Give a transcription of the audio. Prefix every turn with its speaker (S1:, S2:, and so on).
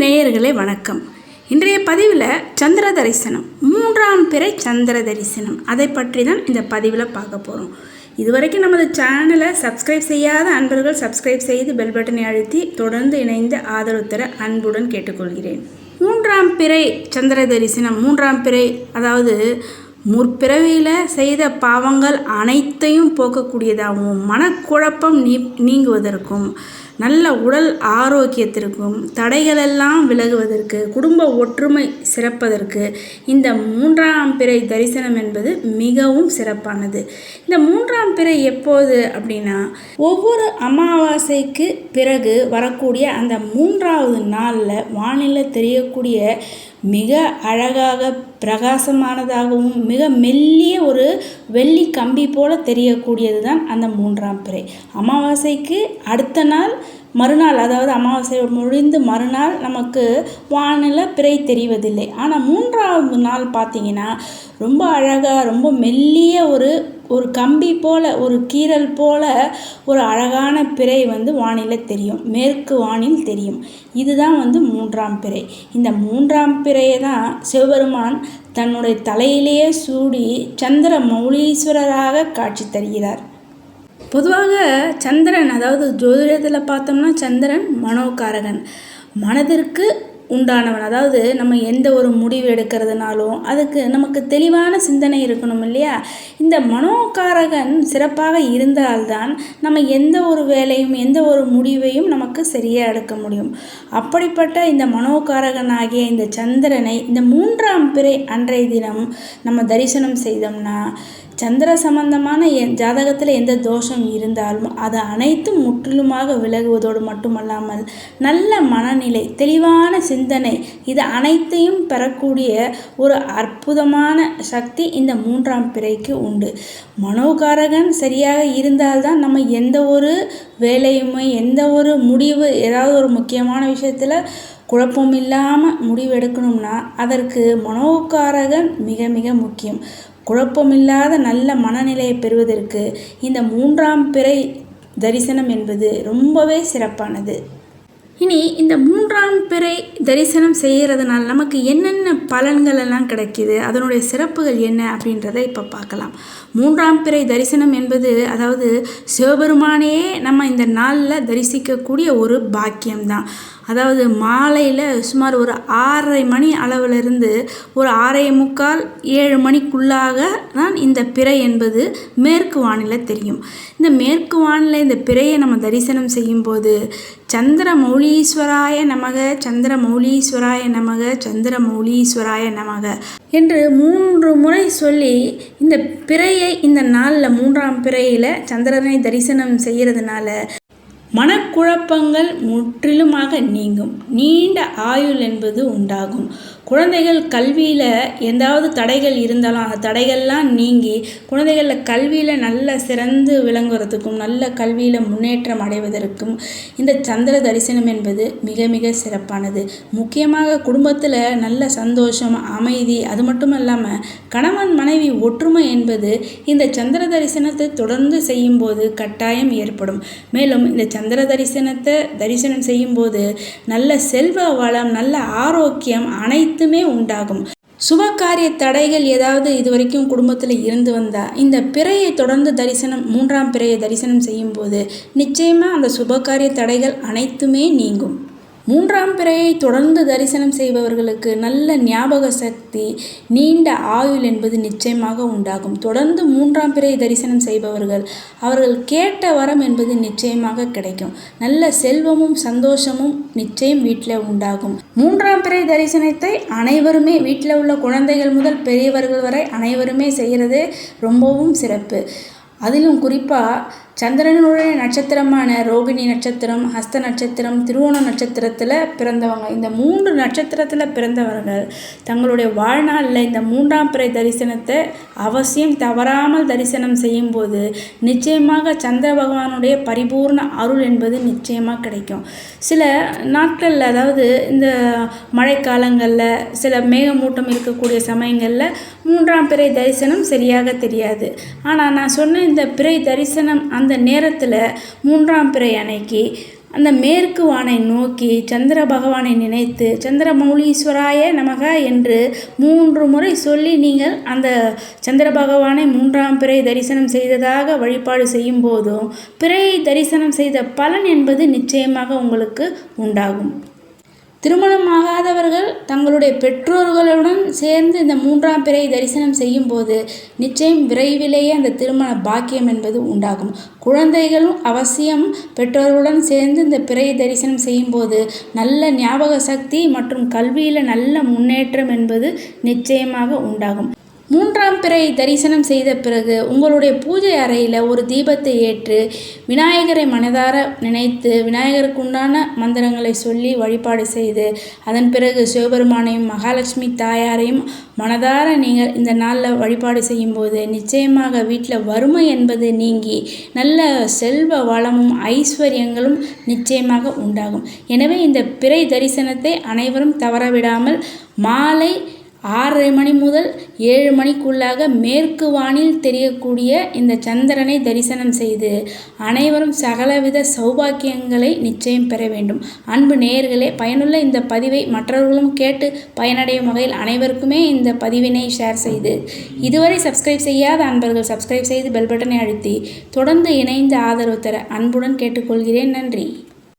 S1: நேயர்களே வணக்கம். இன்றைய பதிவில் சந்திர தரிசனம் மூன்றாம் பிறை சந்திர தரிசனம். அதை பற்றி தான் இந்த பதிவில் பார்க்க போகிறோம் இதுவரைக்கும் நமது சேனலை சப்ஸ்கிரைப் செய்யாத அன்பர்கள் சப்ஸ்கிரைப் செய்து பெல் பட்டனை அழுத்தி தொடர்ந்து இணைந்து ஆதரவு தர அன்புடன் கேட்டுக்கொள்கிறேன். மூன்றாம் பிறை சந்திர தரிசனம் மூன்றாம் பிறை அதாவது முற்பிறவியில் செய்த பாவங்கள் அனைத்தையும் போக்கக்கூடியதாகவும் மனக்குழப்பம் நீ நீங்குவதற்கும் நல்ல உடல் ஆரோக்கியத்திற்கும் தடைகளெல்லாம் விலகுவதற்கு குடும்ப ஒற்றுமை சிறப்பதற்கு இந்த மூன்றாம் பிறை தரிசனம் என்பது மிகவும் சிறப்பானது. இந்த மூன்றாம் பிறை எப்போது அப்படின்னா ஒவ்வொரு அமாவாசைக்கு பிறகு வரக்கூடிய அந்த மூன்றாவது நாளில் வானிலை தெரியக்கூடிய மிக அழகாக பிரகாசமானதாகவும் மிக மெல்லிய ஒரு வெள்ளி கம்பி போல தெரியக்கூடியது தான் அந்த மூன்றாம் பிறை. அமாவாசைக்கு அடுத்த நாள் மறுநாள் அதாவது அமாவாசை முடிந்து மறுநாள் நமக்கு வானில பிறை தெரிவதில்லை. ஆனால் மூன்றாவது நாள் பார்த்தீங்கன்னா ரொம்ப அழகாக ரொம்ப மெல்லிய ஒரு ஒரு கம்பி போல ஒரு கீறல் போல ஒரு அழகான பிறை வந்து வானில் தெரியும். மேற்கு வானில் தெரியும். இதுதான் வந்து மூன்றாம் பிறை. இந்த மூன்றாம் பிறையை தான் சிவபெருமான் தன்னுடைய தலையிலேயே சூடி சந்திர மௌலீஸ்வரராக காட்சி தருகிறார். பொதுவாக சந்திரன் அதாவது ஜோதிடத்தில் பார்த்தோம்னா சந்திரன் மனோகாரகன். மனதிற்கு உண்டானவன். அதாவது நம்ம எந்த ஒரு முடிவு எடுக்கிறதுனாலும் அதுக்கு நமக்கு தெளிவான சிந்தனை இருக்கணும் இல்லையா? இந்த மனோகாரகன் சிறப்பாக இருந்தால்தான் நம்ம எந்த ஒரு வேலையும் எந்த ஒரு முடிவையும் நமக்கு சரியாக எடுக்க முடியும். அப்படிப்பட்ட இந்த மனோகாரகன் ஆகிய இந்த சந்திரனை இந்த மூன்றாம் பிறை அன்றைய தினம் நம்ம தரிசனம் செய்தோம்னா சந்திர சம்பந்தமான என் ஜாதகத்தில் எந்த தோஷம் இருந்தாலும் அது அனைத்தும் முற்றிலுமாக விலகுவதோடு மட்டுமல்லாமல் நல்ல மனநிலை தெளிவான சிந்தனை இது அனைத்தையும் பெறக்கூடிய ஒரு அற்புதமான சக்தி இந்த மூன்றாம் பிறைக்கு உண்டு. மனோகாரகன் சரியாக இருந்தால்தான் நம்ம எந்த ஒரு வேலையுமே எந்த ஒரு முடிவு ஏதாவது ஒரு முக்கியமான விஷயத்தில் குழப்பம் இல்லாமல் முடிவு எடுக்கணும்னா அதற்கு மனோகாரகன் மிக மிக முக்கியம். குழப்பமில்லாத நல்ல மனநிலையை பெறுவதற்கு இந்த மூன்றாம் பிறை தரிசனம் என்பது ரொம்பவே சிறப்பானது. இனி இந்த மூன்றாம் பிறை தரிசனம் செய்கிறதுனால நமக்கு என்னென்ன பலன்கள் எல்லாம் கிடைக்கிது அதனுடைய சிறப்புகள் என்ன அப்படின்றத இப்போ பார்க்கலாம். மூன்றாம் பிறை தரிசனம் என்பது அதாவது சிவபெருமானையே நம்ம இந்த நாளில் தரிசிக்கக்கூடிய ஒரு பாக்கியம்தான். அதாவது மாலையில் சுமார் ஒரு ஆறரை மணி அளவிலிருந்து ஒரு ஆறரை முக்கால் ஏழு மணிக்குள்ளாக தான் இந்த பிறை என்பது மேற்கு வானிலை தெரியும். இந்த மேற்கு வானிலை இந்த பிறையை நம்ம தரிசனம் செய்யும்போது சந்திர மௌலீஸ்வராய நமக சந்திர மௌலீஸ்வராய நமக சந்திர மௌலீஸ்வராய நமக என்று மூன்று முறை சொல்லி இந்த பிறையை இந்த நாளில் மூன்றாம் பிறையில் சந்திரனை தரிசனம் செய்கிறதுனால மனக்குழப்பங்கள் முற்றிலுமாக நீங்கும். நீண்ட ஆயுள் என்பது உண்டாகும். குழந்தைகள் கல்வியில் எந்தாவது தடைகள் இருந்தாலும் அந்த தடைகள்லாம் நீங்கி குழந்தைகளில் கல்வியில் நல்ல சிறந்து விளங்குறதுக்கும் நல்ல கல்வியில் முன்னேற்றம் அடைவதற்கும் இந்த சந்திர தரிசனம் என்பது மிக மிக சிறப்பானது. முக்கியமாக குடும்பத்தில் நல்ல சந்தோஷம் அமைதி அது மட்டும் இல்லாமல் கணவன் மனைவி ஒற்றுமை என்பது இந்த சந்திர தரிசனத்தை தொடர்ந்து செய்யும்போது கட்டாயம் ஏற்படும். மேலும் இந்த சந்திர தரிசனத்தை தரிசனம் செய்யும்போது நல்ல செல்வ வளம் நல்ல ஆரோக்கியம் அனைத்துமே உண்டாகும். சுபகாரிய தடைகள் ஏதாவது இது வரைக்கும் குடும்பத்தில் இருந்து வந்தால் இந்த பிறையை தொடர்ந்து தரிசனம் மூன்றாம் பிறையை தரிசனம் செய்யும்போது நிச்சயமாக அந்த சுபகாரிய தடைகள் அனைத்துமே நீங்கும். மூன்றாம் பிறையை தொடர்ந்து தரிசனம் செய்பவர்களுக்கு நல்ல ஞாபக சக்தி நீண்ட ஆயுள் என்பது நிச்சயமாக உண்டாகும். தொடர்ந்து மூன்றாம் பிறை தரிசனம் செய்பவர்கள் அவர்கள் கேட்ட வரம் என்பது நிச்சயமாக கிடைக்கும். நல்ல செல்வமும் சந்தோஷமும் நிச்சயம் வீட்டில் உண்டாகும். மூன்றாம் பிறை தரிசனத்தை அனைவருமே வீட்டில் உள்ள குழந்தைகள் முதல் பெரியவர்கள் வரை அனைவருமே செய்கிறது. ரொம்பவும் சிறப்பு. அதிலும் குறிப்பாக சந்திரனுடைய நட்சத்திரமான ரோகிணி நட்சத்திரம் ஹஸ்த நட்சத்திரம் திருவோண நட்சத்திரத்தில் பிறந்தவங்க. இந்த மூன்று நட்சத்திரத்தில் பிறந்தவர்கள் தங்களுடைய வாழ்நாளில் இந்த மூன்றாம் பிறை தரிசனத்தை அவசியம் தவறாமல் தரிசனம் செய்யும்போது நிச்சயமாக சந்திர பகவானுடைய பரிபூர்ண அருள் என்பது நிச்சயமாக கிடைக்கும். சில நாட்களில் அதாவது இந்த மழைக்காலங்களில் சில மேகமூட்டம் இருக்கக்கூடிய சமயங்களில் மூன்றாம் பிறை தரிசனம் சரியாக தெரியாது. ஆனால் நான் சொன்ன இந்த பிறை தரிசனம் அந்த நேரத்தில் மூன்றாம் பிறை அன்னைக்கு அந்த மேற்கு வானை நோக்கி சந்திர பகவானை நினைத்து சந்திரமௌலீஸ்வராய நமக என்று மூன்று முறை சொல்லி நீங்கள் அந்த சந்திர பகவானை மூன்றாம் பிறை தரிசனம் செய்ததாக வழிபாடு செய்யும் போதும் பிறை தரிசனம் செய்த பலன் என்பது நிச்சயமாக உங்களுக்கு உண்டாகும். திருமணமாகாதவர்கள் தங்களுடைய பெற்றோர்களுடன் சேர்ந்து இந்த மூன்றாம் பிறை தரிசனம் செய்யும்போது நிச்சயம் விரைவிலேயே அந்த திருமண பாக்கியம் என்பது உண்டாகும். குழந்தைகளும் அவசியம் பெற்றோர்களுடன் சேர்ந்து இந்த பிறை தரிசனம் செய்யும்போது நல்ல ஞாபக சக்தி மற்றும் கல்வியில் நல்ல முன்னேற்றம் என்பது நிச்சயமாக உண்டாகும். மூன்றாம் பிறை தரிசனம் செய்த பிறகு உங்களுடைய பூஜை அறையில் ஒரு தீபத்தை ஏற்று விநாயகரை மனதார நினைத்து விநாயகருக்கு உண்டான மந்திரங்களை சொல்லி வழிபாடு செய்து அதன் பிறகு சிவபெருமானையும் மகாலட்சுமி தாயாரையும் மனதார நீங்கள் இந்த நாளில் வழிபாடு செய்யும்போது நிச்சயமாக வீட்டில் வறுமை என்பது நீங்கி நல்ல செல்வ வளமும் ஐஸ்வர்யங்களும் நிச்சயமாக உண்டாகும். எனவே இந்த பிறை தரிசனத்தை அனைவரும் தவறவிடாமல் மாலை ஆறரை மணி முதல் ஏழு மணிக்குள்ளாக மேற்கு வானில் தெரியக்கூடிய இந்த சந்திரனை தரிசனம் செய்து அனைவரும் சகலவித சௌபாக்கியங்களை நிச்சயம் பெற வேண்டும். அன்பு நேயர்களே பயனுள்ள இந்த பதிவை மற்றவர்களும் கேட்டு பயனடையும் வகையில் அனைவருக்குமே இந்த பதிவினை ஷேர் செய்து இதுவரை சப்ஸ்கிரைப் செய்யாத அன்பர்கள் சப்ஸ்கிரைப் செய்து பெல் பட்டனை அழுத்தி தொடர்ந்து இணைந்து ஆதரவு தர அன்புடன் கேட்டுக்கொள்கிறேன். நன்றி.